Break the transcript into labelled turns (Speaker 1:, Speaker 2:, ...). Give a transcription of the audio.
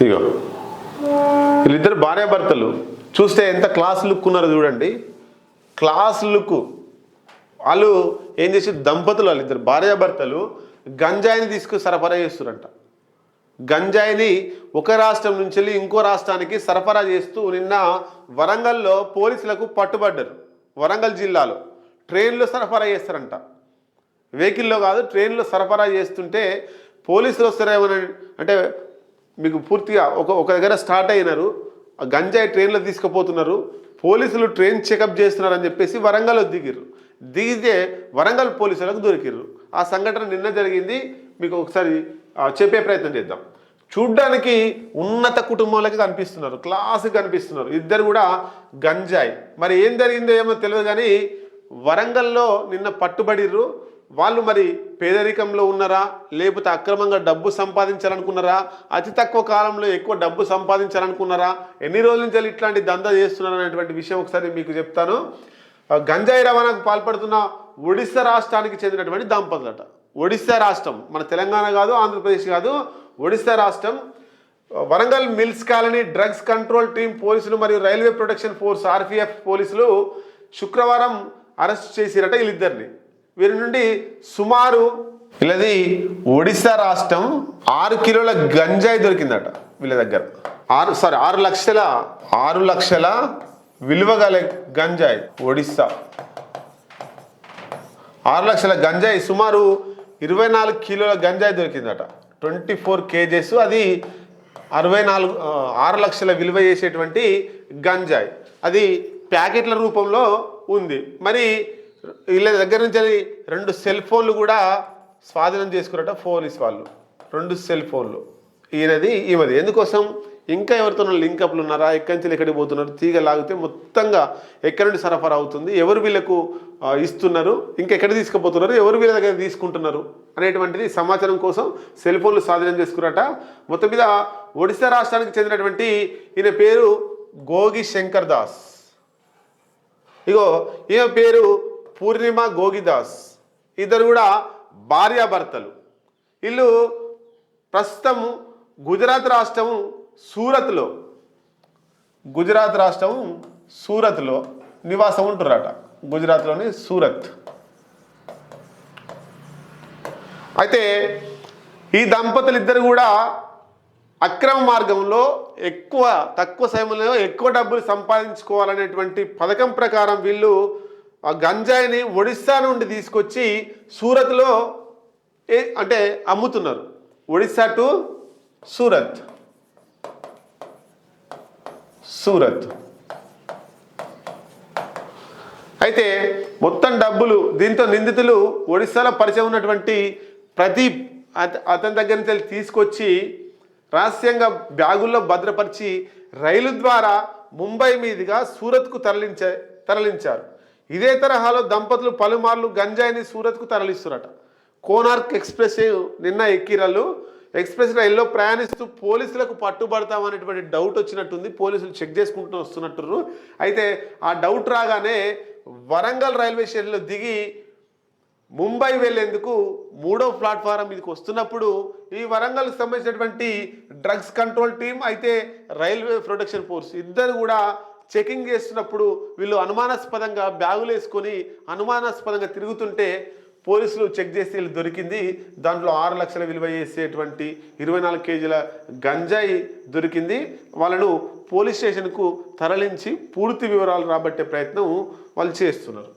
Speaker 1: ఇదిగో. వీళ్ళిద్దరు భార్యాభర్తలు. చూస్తే ఎంత క్లాస్ లుక్ ఉన్నారో చూడండి. Class look. వాళ్ళు ఏం చేసి దంపతులు వాళ్ళిద్దరు భార్యాభర్తలు గంజాయిని తీసుకు సరఫరా చేస్తారంట. గంజాయిని ఒక రాష్ట్రం నుంచి వెళ్ళి ఇంకో రాష్ట్రానికి సరఫరా చేస్తూ నిన్న వరంగల్లో పోలీసులకు పట్టుబడ్డారు. వరంగల్ జిల్లాలో. ట్రైన్లో సరఫరా చేస్తారంట. వెహికల్లో కాదు ట్రైన్లో సరఫరా చేస్తుంటే పోలీసులు వస్తారేమని అంటే మీకు పూర్తిగా ఒక ఒక దగ్గర స్టార్ట్ అయినారు. గంజాయి ట్రైన్లో తీసుకుపోతున్నారు. పోలీసులు ట్రైన్ చెకప్ చేస్తున్నారని చెప్పేసి వరంగల్లో దిగిర్రు. దిగితే వరంగల్ పోలీసులకు దొరికిర్రు. ఆ సంఘటన నిన్న జరిగింది. మీకు ఒకసారి చెప్పే ప్రయత్నం చేద్దాం. చూడ్డానికి ఉన్నత కుటుంబాలకి కనిపిస్తున్నారు. క్లాస్ కనిపిస్తున్నారు. ఇద్దరు కూడా గంజాయి. మరి ఏం జరిగిందో ఏమో తెలియదు కానీ వరంగల్లో నిన్న పట్టుబడిర్రు. వాళ్ళు మరి పేదరికంలో ఉన్నారా? లేకపోతే అక్రమంగా డబ్బు సంపాదించాలనుకున్నారా? అతి తక్కువ కాలంలో ఎక్కువ డబ్బు సంపాదించాలనుకున్నారా? ఎన్ని రోజుల నుంచి ఇట్లాంటి దందా చేస్తున్నారు అనేటువంటి విషయం ఒకసారి మీకు చెప్తాను. గంజాయి రవాణాకు పాల్పడుతున్న ఒడిశా రాష్ట్రానికి చెందినటువంటి దంపతులట. ఒడిశా రాష్ట్రం మన తెలంగాణ కాదు ఆంధ్రప్రదేశ్ కాదు ఒడిశా రాష్ట్రం. Warangal mills colony drugs control team పోలీసులు మరియు రైల్వే ప్రొటెక్షన్ ఫోర్స్ ఆర్పిఎఫ్ పోలీసులు శుక్రవారం అరెస్ట్ చేసిరట వీళ్ళిద్దరిని. వీరి నుండి సుమారు వీళ్ళది ఒడిశా రాష్ట్రం ఆరు కిలోల గంజాయి దొరికిందట వీళ్ళ దగ్గర. ఆరు సారీ ఆరు లక్షల ఆరు లక్షల విలువ గల గంజాయి ఒడిశా. ఆరు లక్షల గంజాయి సుమారు ఇరవై నాలుగు కిలోల గంజాయి దొరికిందట. ట్వంటీ ఫోర్ కేజెస్ అది అరవై నాలుగు ఆరు లక్షల విలువ చేసేటువంటి గంజాయి. అది ప్యాకెట్ల రూపంలో ఉంది. మరి వీళ్ళ దగ్గర నుంచి రెండు సెల్ ఫోన్లు కూడా స్వాధీనం చేసుకున్నట పోలీస్ వాళ్ళు. రెండు సెల్ ఫోన్లు. ఈయనది ఈమెది. ఎందుకోసం? ఇంకా ఎవరితో లింకప్లు ఉన్నారా? ఎక్కడి నుంచి ఎక్కడికి పోతున్నారు? తీగ లాగితే మొత్తంగా ఎక్కడి నుండి సరఫరా అవుతుంది? ఎవరు వీళ్ళకు ఇస్తున్నారు? ఇస్తున్నారు ఇంకెక్కడ తీసుకుపోతున్నారు? ఎవరు వీళ్ళ దగ్గర తీసుకుంటున్నారు? అనేటువంటిది సమాచారం కోసం సెల్ ఫోన్లు స్వాధీనం చేసుకున్నట మొత్తం మీద ఒడిశా రాష్ట్రానికి చెందినటువంటి ఈయన పేరు గోగి శంకర్ దాస్. ఇగో ఈమె పేరు పూర్ణిమ గోగిదాస్. ఇద్దరు కూడా భార్యాభర్తలు. వీళ్ళు ప్రస్తుతం గుజరాత్ రాష్ట్రం సూరత్లో. గుజరాత్ రాష్ట్రం సూరత్లో నివాసం ఉంటున్నారట గుజరాత్లోని సూరత్. అయితే ఈ దంపతులు ఇద్దరు కూడా అక్రమ మార్గంలో ఎక్కువ తక్కువ సమయంలో ఎక్కువ డబ్బులు సంపాదించుకోవాలనేటువంటి పథకం ప్రకారం వీళ్ళు ఆ గంజాయిని ఒడిస్సా నుండి తీసుకొచ్చి సూరత్లో ఏ అంటే అమ్ముతున్నారు. ఒడిస్సా టు సూరత్. సూరత్. అయితే మొత్తం డబ్బులు దీంతో నిందితులు ఒడిశాలో పరిచయం ఉన్నటువంటి ప్రదీప్ అత- అతని దగ్గర నుంచి తీసుకొచ్చి రహస్యంగా బ్యాగుల్లో భద్రపరిచి రైలు ద్వారా ముంబై మీదుగా సూరత్కు తరలించే తరలించారు. ఇదే తరహాలో దంపతులు పలుమార్లు గంజాయిని సూరత్కు తరలిస్తున్నట. కోనార్క్ ఎక్స్ప్రెస్ నిన్న ఎక్కిరలు ఎక్స్ప్రెస్ రైల్లో ప్రయాణిస్తూ పోలీసులకు పట్టుబడతామనేటువంటి డౌట్ వచ్చినట్టుంది. పోలీసులు చెక్ చేసుకుంటూ వస్తున్నట్టున్నారు అయితే ఆ డౌట్ రాగానే వరంగల్ రైల్వే స్టేషన్లో దిగి ముంబై వెళ్ళేందుకు మూడో ప్లాట్ఫారం మీదకి వస్తున్నప్పుడు ఈ వరంగల్కి సంబంధించినటువంటి డ్రగ్స్ కంట్రోల్ టీం అయితే రైల్వే ప్రొటెక్షన్ ఫోర్స్ ఇద్దరు కూడా చెకింగ్ చేస్తున్నప్పుడు వీళ్ళు అనుమానాస్పదంగా బ్యాగులు వేసుకొని అనుమానాస్పదంగా తిరుగుతుంటే పోలీసులు చెక్ చేసి వీళ్ళు దొరికింది. దాంట్లో ఆరు లక్షల విలువ చేసేటువంటి ఇరవై నాలుగు కేజీల గంజాయి దొరికింది. వాళ్ళను పోలీస్ స్టేషన్కు తరలించి పూర్తి వివరాలు రాబట్టే ప్రయత్నం వాళ్ళు చేస్తున్నారు.